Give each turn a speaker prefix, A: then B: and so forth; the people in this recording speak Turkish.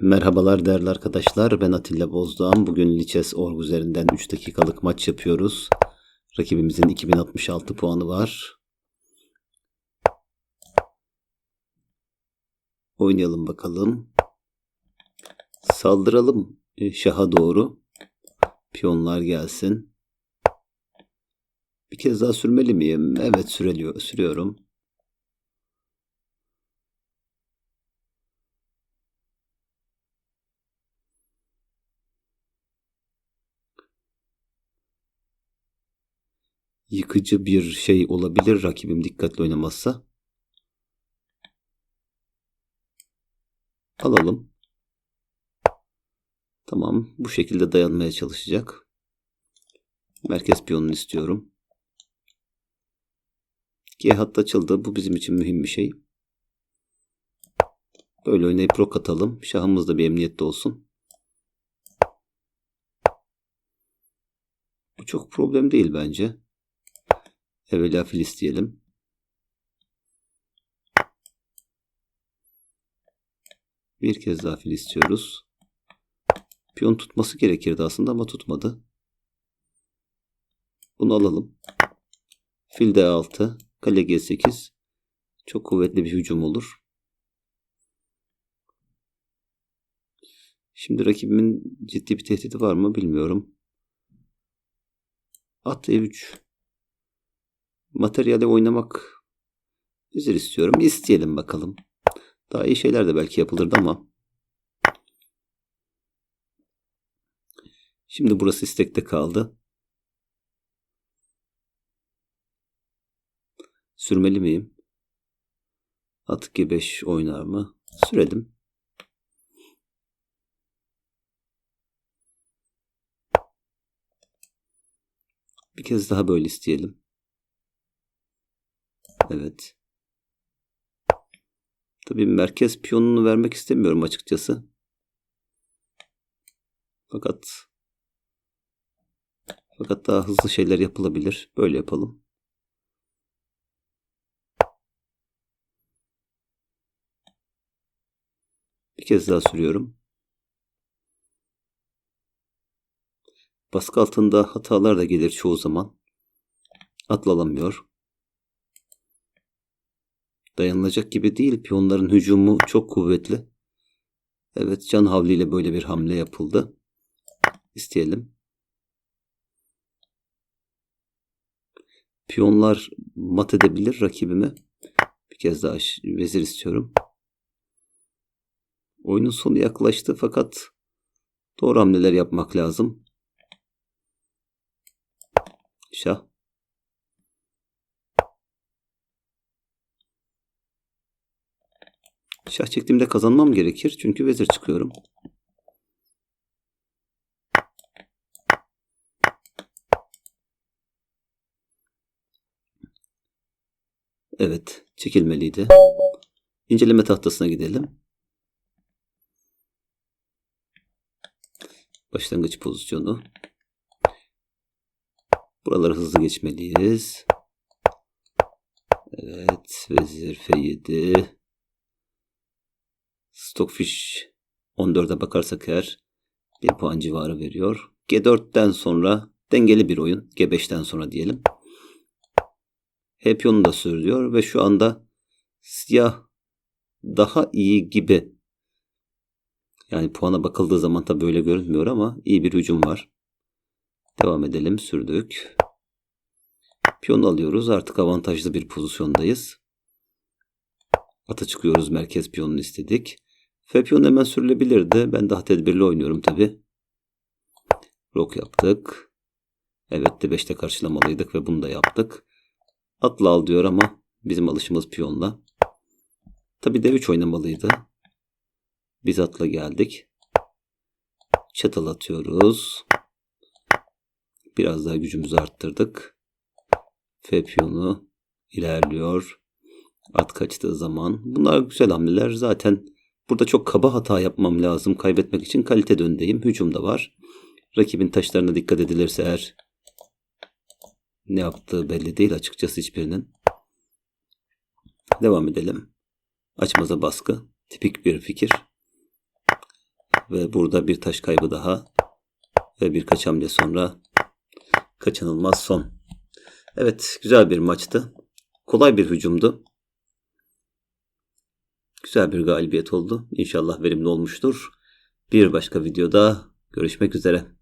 A: Merhabalar değerli arkadaşlar. Ben Atilla Bozdoğan. Bugün Lichess Org üzerinden 3 dakikalık maç yapıyoruz. Rakibimizin 2066 puanı var. Oynayalım bakalım. Saldıralım e, şaha doğru. Piyonlar gelsin. Bir kez daha sürmeli miyim? Evet süreliyor, sürüyorum. Yıkıcı bir şey olabilir rakibim dikkatli oynamazsa. Alalım. Tamam. Bu şekilde dayanmaya çalışacak. Merkez piyonunu istiyorum. G hat açıldı. Bu bizim için mühim bir şey. Böyle oynayıp rok atalım. Şahımız da bir emniyette olsun. Bu çok problem değil bence. Evvela fil isteyelim. Bir kez daha fil istiyoruz. Piyon tutması gerekirdi aslında ama tutmadı. Bunu alalım. Fil D6. Kale G8. Çok kuvvetli bir hücum olur. Şimdi rakibimin ciddi bir tehdidi var mı bilmiyorum. At E3 materyale oynamak üzere istiyorum. İsteyelim bakalım. Daha iyi şeyler de belki yapılırdı ama. Şimdi burası istekte kaldı. Sürmeli miyim? At G5 oynar mı? Sürelim. Bir kez daha böyle isteyelim. Evet. Tabii merkez piyonunu vermek istemiyorum açıkçası. Fakat fakat daha hızlı şeyler yapılabilir. Böyle yapalım. Bir kez daha sürüyorum. Baskı altında hatalar da gelir çoğu zaman. Atlalamıyor dayanılacak gibi değil. Piyonların hücumu çok kuvvetli. Evet can havliyle böyle bir hamle yapıldı. İsteyelim. Piyonlar mat edebilir rakibimi. Bir kez daha vezir istiyorum. Oyunun sonu yaklaştı fakat doğru hamleler yapmak lazım. Şah. Şah çektiğimde kazanmam gerekir. Çünkü vezir çıkıyorum. Evet. Çekilmeliydi. İnceleme tahtasına gidelim. Başlangıç pozisyonu. Buraları hızlı geçmeliyiz. Evet. Vezir F7. Stockfish 14'e bakarsak eğer 1 puan civarı veriyor. G4'ten sonra dengeli bir oyun. G5'ten sonra diyelim. H piyonu da sürüyor ve şu anda siyah daha iyi gibi. Yani puana bakıldığı zaman tabi böyle görünmüyor ama iyi bir hücum var. Devam edelim. Sürdük. Piyon alıyoruz. Artık avantajlı bir pozisyondayız. Ata çıkıyoruz. Merkez piyonunu istedik. F piyon hemen sürülebilirdi. Ben daha tedbirli oynuyorum tabi. Rok yaptık. Evet de 5'te karşılamalıydık ve bunu da yaptık. Atla al diyor ama bizim alışımız piyonla. Tabi D3 oynamalıydı. Biz atla geldik. Çatal atıyoruz. Biraz daha gücümüzü arttırdık. F piyonu ilerliyor. At kaçtığı zaman. Bunlar güzel hamleler. Zaten Burada çok kaba hata yapmam lazım kaybetmek için kalite döndeyim. Hücum da var. Rakibin taşlarına dikkat edilirse eğer ne yaptığı belli değil açıkçası hiçbirinin. Devam edelim. Açmaza baskı. Tipik bir fikir. Ve burada bir taş kaybı daha. Ve birkaç hamle sonra kaçınılmaz son. Evet güzel bir maçtı. Kolay bir hücumdu. Güzel bir galibiyet oldu. İnşallah verimli olmuştur. Bir başka videoda görüşmek üzere.